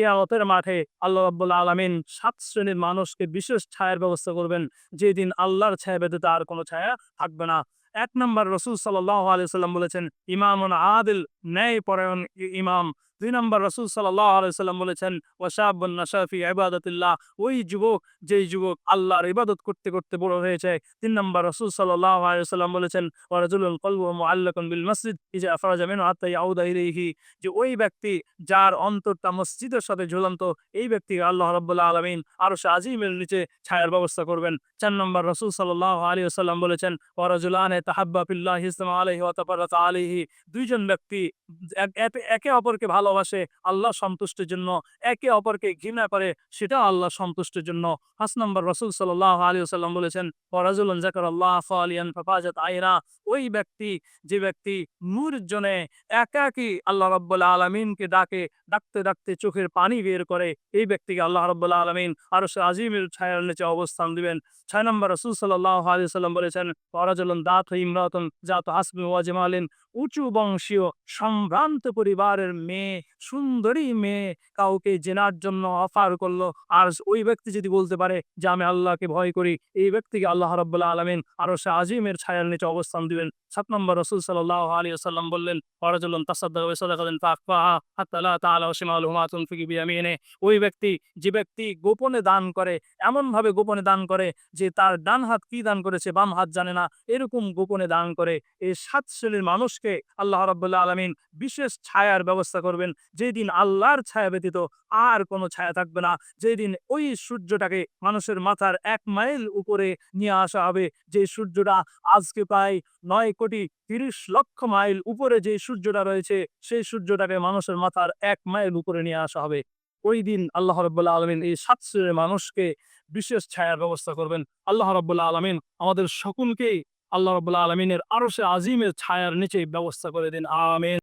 কেয়ামতের মাঠে আল্লাহ রাবুল আলমিন সাত শ্রেণির মানুষকে বিশেষ ছায়ার ব্যবস্থা করবেন। যেদিন আল্লাহর ছায়া বেঁধে তার কোনো ছায়া থাকবে না। এক নম্বর রসুল সাল্লাহ আলাইসাল্লাম বলেছেন, ইমামুন আদিল ন্যায় পরায়ণ ইমাম। দুই নম্বর রসুল সাল্লাহ বলেছেন ওয়াসাবুন নাশাফি ইবাদতিল্লাহ। ওই যুবক, যেই যুবক আল্লাহর ইবাদত করতে করতে বড় হয়েছে। তিন নম্বর রসুল সাল্লাহ বলেছেন ওয়ারাজুলুল কলবু মুআল্লাকুন বিল মসজিদ। ইজা আফরাজা মিনহু যে ওই ব্যক্তি যার অন্তরটা মসজিদের সাথে ঝুলন্ত, এই ব্যক্তি আল্লাহ রাব্বুল আলামিন আরও আজিমের নিচে ছায়ার ব্যবস্থা করবেন। চার নম্বর রসুল সাল্লাহ আলী আসাল্লাম বলেছেন ওয়ারাজুলানে দুইজন ব্যক্তি এক- অপরকে ভালোবাসে আল্লাহ সন্তুষ্টির জন্য, একে অপরকে ঘৃণা করে সেটা আল্লাহ সন্তুষ্টির জন্য। পাঁচ নম্বর রসুল আসাল্লাম বলেছেন আইনা ওই ব্যক্তি, যে ব্যক্তি নির্জনে একাকি আল্লাহ রাব্বুল আলমিনকে ডাকে, ডাকতে ডাকতে চোখের পানি বের করে, এই ব্যক্তিকে আল্লাহ রাব্বুল আলমিন আরও সে আজিমের ছায়ার নিচে অবস্থান দিবেন। ছয় নম্বর রসুল সাল্লাহ আলী সাল্লাম বলেছেন ওয়ারাজুলন দাঁত ইমরাতন জাত হাসমি ওয়াজমালিন উঁচু বংশীয় সম্ভ্রান্ত পরিবারের মেয়ে, সুন্দরী মেয়ে কাউকে জেনার জন্য অফার করল। আর ওই ব্যক্তি যদি বলতে পারে যে, আমি আল্লাহকে ভয় করি এই ব্যক্তিকে আল্লাহ রাব্বুল আলমিন আরও সে আজিমের ছায়ার নিচে অবস্থান দিবেন। সাত নম্বর রসুল সাল্লাহ আলী সাল্লাম বললেন, ওয়ারাজুলন তাসাদ্দাক ওয়াসাদাকাতিন ফাকফাহা হাত্তা লা তাআলা শিমালুহু মা তুনফিকু বিয়ামিনে ওই ব্যক্তি, যে ব্যক্তি গোপনে দান করে এমন ভাবে গোপনে দান করে যে তার ডান হাত কি দান করেছে বাম হাত জানে না, এরকম গোপনে দান করে, এই সাত শ্রেণির মানুষকে আল্লাহ রাব্বুল্লাহ আলমিন বিশেষ ছায়ার ব্যবস্থা করবেন। যেদিন আল্লাহর ছায়া ব্যতীত আর কোনো ছায়া থাকবে না। যেদিন ওই সূর্যটাকে মানুষের মাথার এক মাইল উপরে নিয়ে আসা হবে, যে সূর্যটা আজকে প্রায় নয় কোটি তিরিশ লক্ষ মাইল উপরে যে সূর্যটা রয়েছে, সেই সূর্যটাকে মানুষের মাথার এক মাইল উপরে নিয়ে আসা হবে। ওই দিন আল্লাহ রব্বুল্লাহ আলমিন এই সাত মানুষকে বিশেষ ছায়ার ব্যবস্থা করবেন। আল্লাহ রব্বুল্লাহ আলমিন আমাদের সকলকেই আল্লাহ রবুল্লা আলমিনের আরও সে আজিমের ছায়ার নিচে ব্যবস্থা করে দিন। আমিন।